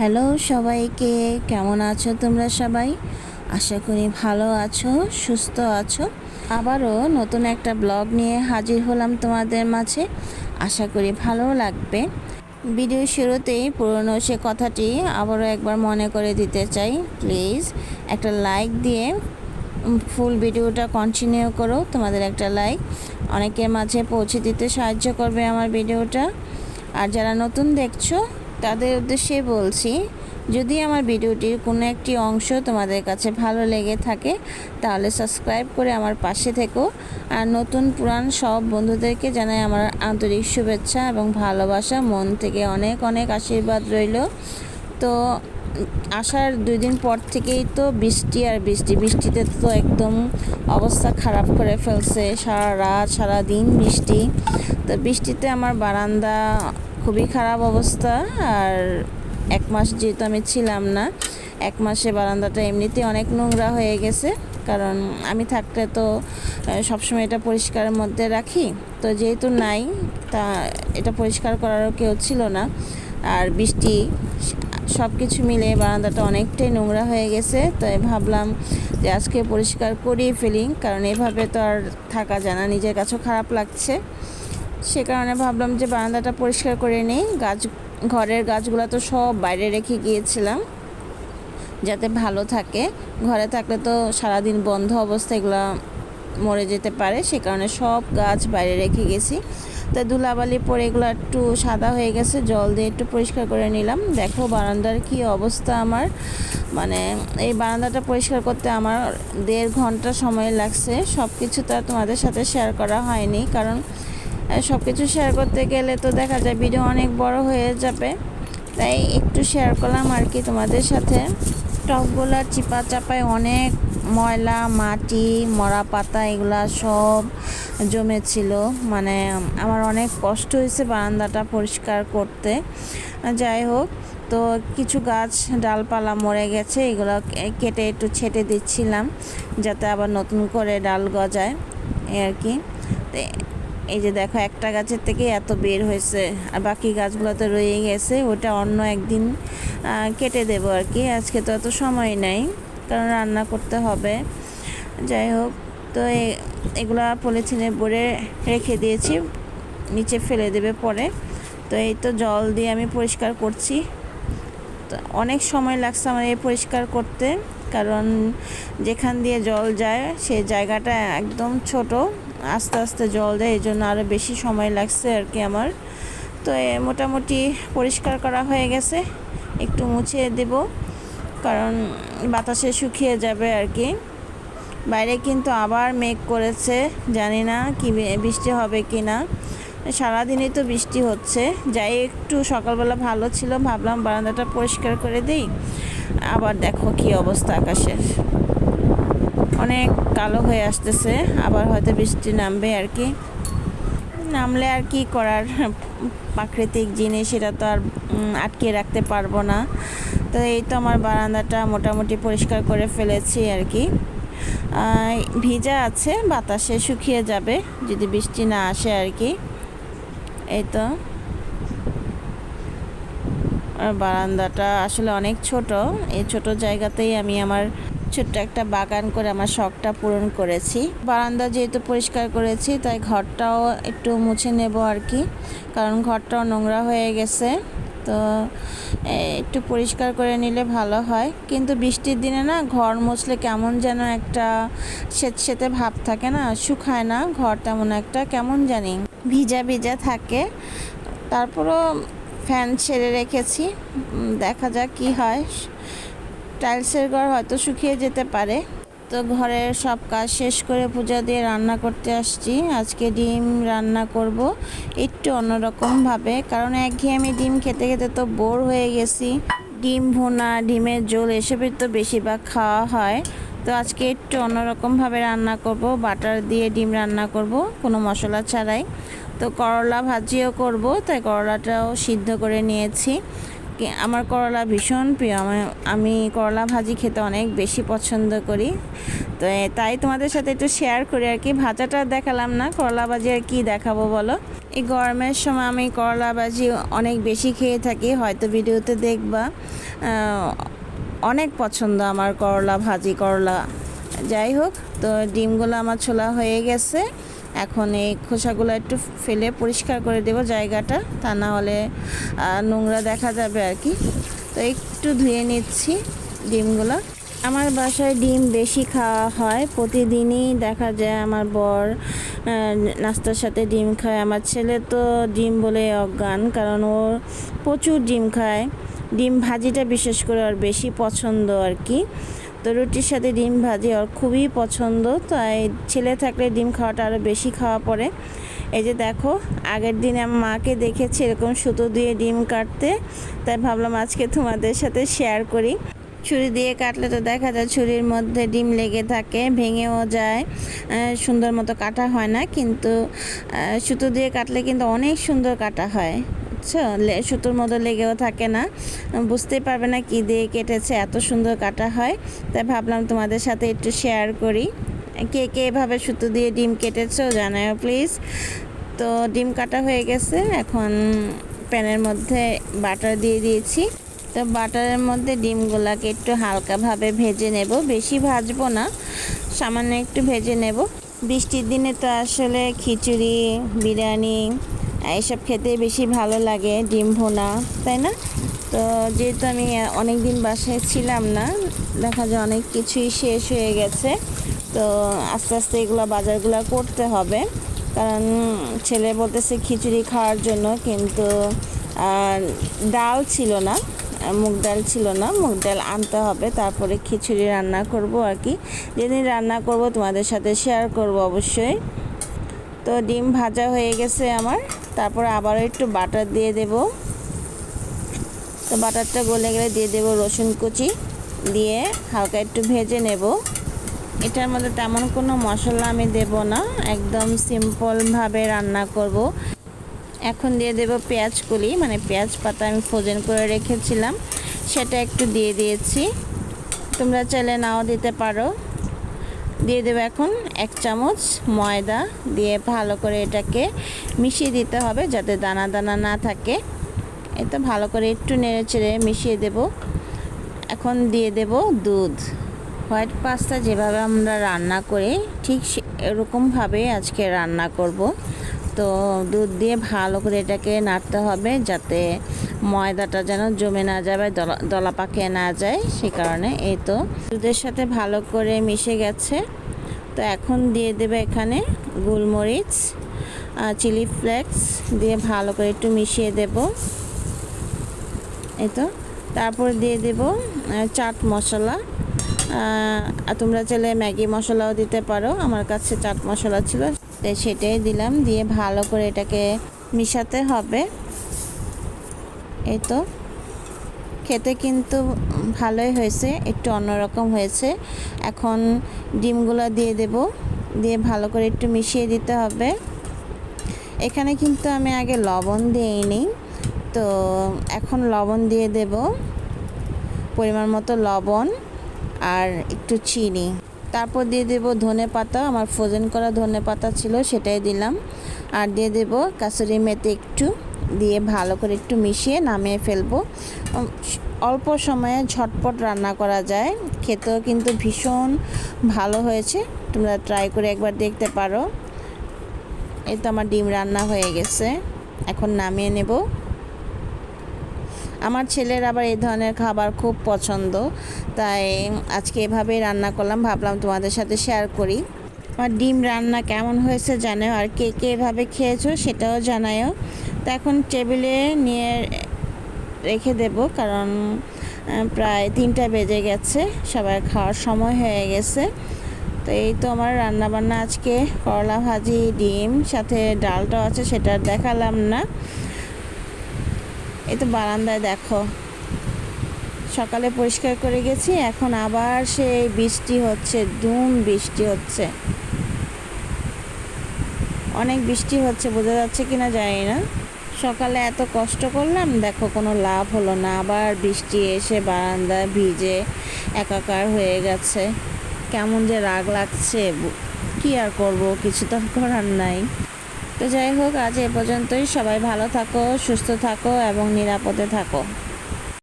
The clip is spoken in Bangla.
হ্যালো সবাইকে, কেমন আছো তোমরা সবাই? আশা করি ভালো আছো, সুস্থ আছো। আবারও নতুন একটা ব্লগ নিয়ে হাজির হলাম তোমাদের মাঝে। আশা করি ভালো লাগবে। ভিডিও শুরুতেই পুরনো সে কথাটি আবারও একবার মনে করে দিতে চাই। প্লিজ একটা লাইক দিয়ে ফুল ভিডিওটা কন্টিনিউ করো, তোমাদের একটা লাইক। অনেকের মাঝে পৌঁছে দিতে সাহায্য করবে আমার ভিডিওটা। আর যারা নতুন দেখছ তাদের উদ্দেশ্যে বলছি, যদি আমার ভিডিওটির কোনো একটি অংশ তোমাদের কাছে ভালো লেগে থাকে, তাহলে সাবস্ক্রাইব করে আমার পাশে থেকো। আর নতুন পুরান সব বন্ধুদেরকে জানাই আমার আন্তরিক শুভেচ্ছা এবং ভালোবাসা। মন থেকে অনেক অনেক আশীর্বাদ রইল। তো আসার দুই দিন পর থেকেই তো বৃষ্টি আর বৃষ্টি। বৃষ্টিতে তো একদম অবস্থা খারাপ করে ফেলছে সারা রাত, সারা দিন বৃষ্টি। তো বৃষ্টিতে আমার বারান্দা খুবই খারাপ অবস্থা আর এক মাস যেহেতু আমি ছিলাম না, এক মাসে বারান্দাটা এমনিতেই অনেক নোংরা হয়ে গেছে। কারণ আমি থাকলে তো সবসময় এটা পরিষ্কারের মধ্যে রাখি। তো যেহেতু নাই, তা এটা পরিষ্কার করারও কেউ ছিল না। আর বৃষ্টি সব কিছু মিলে বারান্দাটা অনেকটাই নোংরা হয়ে গেছে, তাই ভাবলাম যে আজকে পরিষ্কার করিয়ে ফেলি, কারণ এভাবে তো আর থাকা যায় না, নিজের কাছেও খারাপ লাগছে। সে কারণে ভাবলাম যে বারান্দাটা পরিষ্কার করে নিই, গাছ, ঘরের গাছগুলো তো সব বাইরে রেখে গিয়েছিলাম, যাতে ভালো থাকে। ঘরে থাকলে তো সারাদিন বন্ধ অবস্থা, এগুলো মরে যেতে পারে, সে কারণে সব গাছ বাইরে রেখে গেছি। তো ধুলাবালি পরে এগুলো একটু সাদা হয়ে গেছে, জল দিয়ে একটু পরিষ্কার করে নিলাম। দেখো বারান্দার কি অবস্থা আমার। মানে এই বারান্দাটা পরিষ্কার করতে আমার দেড় ঘণ্টা সময় লাগছে। সব কিছু তো আর তোমাদের সাথে শেয়ার করা হয়নি, কারণ সব কিছু শেয়ার করতে গেলে তো দেখা যায় ভিডিও অনেক বড় হয়ে যাবে। তাই একটু শেয়ার করলাম আর কি তোমাদের সাথে। টকগুলা চিপা চাপায় অনেক ময়লা, মাটি মরা পাতা এগুলা সব জমেছিল। মানে আমার অনেক কষ্ট হয়েছে বারান্দাটা পরিষ্কার করতে। যাই হোক, তো কিছু গাছ, ডালপালা মরে গেছে, এগুলো কেটে একটু ছেটে দিচ্ছিলাম, যাতে আবার নতুন করে ডাল গজায়, এই আর কি। এই যে দেখো, একটা গাছের থেকে এত বের হয়েছে, আর বাকি গাছগুলো তো রয়ে গেছে, ওটা অন্য একদিন কেটে দেব আর কি। আজকে তো এত সময় নেই। কারণ রান্না করতে হবে। যাই হোক, তো এগুলা পলিথিনে ভরে রেখে দিয়েছি, নিচে ফেলে দেবে পরে। তো এই তো জল দিয়ে আমি পরিষ্কার করছি। তো অনেক সময় লাগছে আমার এই পরিষ্কার করতে, কারণ যেখান দিয়ে জল যায়, সেই জায়গাটা একদম ছোট। আস্তে আস্তে জল দেয়, এই জন্য আরও বেশি সময় লাগছে আর কি আমার। তো মোটামুটি পরিষ্কার করা হয়ে গেছে। একটু মুছে দেব। কারণ বাতাসে শুকিয়ে যাবে আর কি। বাইরে কিন্তু আবার মেঘ করেছে, জানি না কি বৃষ্টি হবে কি না। সারাদিনই তো বৃষ্টি হচ্ছে। যাই একটু সকালবেলা ভালো ছিল, ভাবলাম বারান্দাটা পরিষ্কার করে দিই। আবার দেখো কি অবস্থা আকাশের। অনেক কালো হয়ে আসতেছে, আবার হয়তো বৃষ্টি নামবে আর কি। নামলে আর কি করার? প্রাকৃতিক জিনিস এটা তো আর আটকে রাখতে পারব না। তো এই তো আমার বারান্দাটা মোটামুটি পরিষ্কার করে ফেলেছি আর কি। ভিজা আছে, বাতাসে শুকিয়ে যাবে, যদি বৃষ্টি না আসে আর কি। এই তো। আর বারান্দাটা আসলে অনেক ছোট, এই ছোট জায়গাতেই আমি আমার ছোট্ট একটা বাগান করে আমার শখটা পূরণ করেছি। বারান্দা যেহেতু পরিষ্কার করেছি, তাই ঘরটাও একটু মুছে নেব আর কি, কারণ ঘরটাও নোংরা হয়ে গেছে। তো একটু পরিষ্কার করে নিলে ভালো হয়। কিন্তু বৃষ্টির দিনে না ঘর মুছলে কেমন যেন একটা সেতে ভাব থাকে না, শুকায় না ঘর তেমন একটা, কেমন জানি? ভিজা ভিজা থাকে। তারপরও ফ্যান ছেড়ে রেখেছি দেখা যাক কি হয়। টাইলসের ঘর হয়তো শুকিয়ে যেতে পারে। তো ঘরের সব কাজ শেষ করে পূজা দিয়ে রান্না করতে আসছি। আজকে ডিম রান্না করব একটু অন্যরকমভাবে, কারণ একঘেয়েমি ডিম খেতে খেতে তো বোর হয়ে গেছি। ডিম ভুনা, ডিমের জোল এসবের তো বেশিরভাগ খাওয়া হয়। তো আজকে একটু অন্যরকমভাবে রান্না করব, বাটার দিয়ে ডিম রান্না করব, কোনো মশলা ছাড়াই। তো করলা ভাজিও করব, তাই করলাটাও সিদ্ধ করে নিয়েছি। আমার করলা ভীষণ প্রিয়। আমি করলা ভাজি খেতে অনেক বেশি পছন্দ করি। তো তাই তোমাদের সাথে একটু শেয়ার করি আর কি। ভাজাটা দেখালাম না, করলা ভাজি আর কি দেখাবো বলো। এই গরমের সময় আমি করলা ভাজি অনেক বেশি খেয়ে থাকি, হয়তো ভিডিওতে দেখবা। অনেক পছন্দ আমার করলা ভাজি, করলা। যাই হোক, তো ডিমগুলো আমার ছোলা হয়ে গেছে। এখন এই খোসাগুলো একটু ফেলে পরিষ্কার করে দেব জায়গাটা, তা না হলে নোংরা দেখা যাবে আর কি। তো একটু ধুয়ে নিচ্ছি ডিমগুলো। আমার বাসায় ডিম বেশি খাওয়া হয়, প্রতিদিনই দেখা যায় আমার বর নাস্তার সাথে ডিম খায়। আমার ছেলে তো ডিম বলে অজ্ঞান, কারণ ও প্রচুর ডিম খায়। ডিম ভাজিটা বিশেষ করে ওর বেশি পছন্দ আর কি। তো রুটির সাথে ডিম ভাজি ওর খুবই পছন্দ, তাই ছেলে থাকলে ডিম খাওয়াটা আরও বেশি খাওয়া পড়ে। এই যে দেখো, আগের দিন আমার মাকে দেখেছি এরকম সুতো দিয়ে ডিম কাটতে, তাই ভাবলাম আজকে তোমাদের সাথে শেয়ার করি। ছুরি দিয়ে কাটলে তো দেখা যায় ছুরির মধ্যে ডিম লেগে থাকে, ভেঙেও যায় সুন্দর মতো কাটা হয় না, কিন্তু সুতো দিয়ে কাটলে কিন্তু অনেক সুন্দর কাটা হয়। বুঝছ লে- সুতোর মতো লেগেও থাকে না। বুঝতেই পারবে না কি দিয়ে কেটেছে, এত সুন্দর কাটা হয়। তাই ভাবলাম তোমাদের সাথে একটু শেয়ার করি। কে কে এভাবে সুতো দিয়ে ডিম কেটেছো জানাও প্লিজ তো ডিম কাটা হয়ে গেছে, এখন প্যানের মধ্যে বাটার দিয়ে দিয়েছি। তো বাটারের মধ্যে ডিমগুলাকে একটু হালকাভাবে ভেজে নেব, বেশি ভাজবো না, সামান্য একটু ভেজে নেব। বৃষ্টির দিনে তো আসলে খিচুড়ি, বিরিয়ানি এইসব খেতে বেশি ভালো লাগে, ডিম ভোনা, তাই না? তো যেহেতু আমি অনেক দিন বাসায় ছিলাম না, দেখা যায় অনেক কিছুই শেষ হয়ে গেছে। তো আস্তে আস্তে এগুলো বাজারগুলো করতে হবে। কারণ ছেলে বলতেছে খিচুড়ি খাওয়ার জন্য, কিন্তু ডাল ছিল না, মুগ ডাল ছিল না, মুগ ডাল আনতে হবে, তারপরে খিচুড়ি রান্না করব আর কি। যেদিন রান্না করব তোমাদের সাথে শেয়ার করব অবশ্যই। তো ডিম ভাজা হয়ে গেছে আমার। তারপর আবারও একটু বাটার দিয়ে দেব। তো বাটারটা গলে গেলে দিয়ে দেব রসুন কুচি, দিয়ে হালকা একটু ভেজে নেব। এটার মধ্যে তেমন কোনো মশলা আমি দেব না, একদম সিম্পলভাবে রান্না করব। এখন দিয়ে দেব পেঁয়াজ কলি মানে পেঁয়াজ পাতা আমি ফ্রোজেন করে রেখেছিলাম, সেটা একটু দিয়ে দিয়েছি। তোমরা চাইলে নাও দিতে পারো। দিয়ে দেবো এখন এক চামচ ময়দা দিয়ে ভালো করে এটাকে মিশিয়ে দিতে হবে যাতে দানা দানা না থাকে। এতে ভালো করে একটু নেড়ে চেড়ে মিশিয়ে দেব। এখন দিয়ে দেব দুধ। হোয়াইট পাস্তা যেভাবে আমরা রান্না করি ঠিক এরকমভাবে আজকে রান্না করব। তো দুধ দিয়ে ভালো করে এটাকে নাড়তে হবে যাতে ময়দাটা যেন জমে না যায় বা দলা পাকিয়ে না যায়, সে কারণে এই তো দুধের সাথে ভালো করে মিশে গেছে। তো এখন দিয়ে দেবে এখানে গোলমরিচ চিলি ফ্লেক্স দিয়ে ভালো করে একটু মিশিয়ে দেব। এই তো, তারপর দিয়ে দেব চাট মশলা। তোমরা চাইলে ম্যাগি মশলাও দিতে পারো, আমার কাছে চাট মশলা ছিল। তাই সেটাই দিলাম, দিয়ে ভালো করে এটাকে মিশাতে হবে। এই তো খেতে কিন্তু ভালোই হয়েছে, একটু অন্যরকম হয়েছে। এখন ডিমগুলো দিয়ে দেব, দিয়ে ভালো করে একটু মিশিয়ে দিতে হবে। এখানে কিন্তু আমি আগে লবণ দিইনি, তো এখন লবণ দিয়ে দেব, পরিমাণ মতো লবণ আর একটু চিনি। তারপর দিয়ে দেব ধনে পাতা। আমার ফ্রোজেন করা ধনে পাতা ছিল, সেটাই দিলাম। আর দিয়ে দেব কাসুরি মেথি একটু, দিয়ে ভালো করে একটু মিশিয়ে নামিয়ে ফেলব। অল্প সময়ে ঝটপট রান্না করা যায়। খেতেও কিন্তু ভীষণ ভালো হয়েছে। তোমরা ট্রাই করে একবার দেখতে পারো। এই তো আমার ডিম রান্না হয়ে গেছে। এখন নামিয়ে নেব। আমার ছেলের আবার এই ধরনের খাবার খুব পছন্দ, তাই আজকে এভাবেই রান্না করলাম, ভাবলাম তোমাদের সাথে শেয়ার করি। আমার ডিম রান্না কেমন হয়েছে জানাও, আর কে কে এভাবে খেয়েছো সেটাও জানাও তো এখন টেবিলে নিয়ে রেখে দেব, কারণ প্রায় তিনটা বেজে গেছে, সবার খাওয়ার সময় হয়ে গেছে। তো এই তো আমার রান্না বান্না আজকে, করলা ভাজি, ডিম, সাথে ডালটাও আছে, সেটা দেখালাম না। এই তো বারান্দায় দেখো। সকালে পরিষ্কার করে গেছি, এখন আবার সেই বৃষ্টি হচ্ছে, ধুম বৃষ্টি হচ্ছে। অনেক বৃষ্টি হচ্ছে, বোঝা যাচ্ছে কিনা জানি না। সকালে এত কষ্ট করলাম, দেখো কোনো লাভ হলো না, আবার বৃষ্টি এসে বারান্দায় ভিজে একাকার হয়ে গেছে। কেমন যে রাগ লাগছে, কি আর করব, কিছু তো করার নাই। তো যাই হোক আজ এ পর্যন্তই। সবাই ভালো থাকো সুস্থ থাকো এবং নিরাপদে থাকো।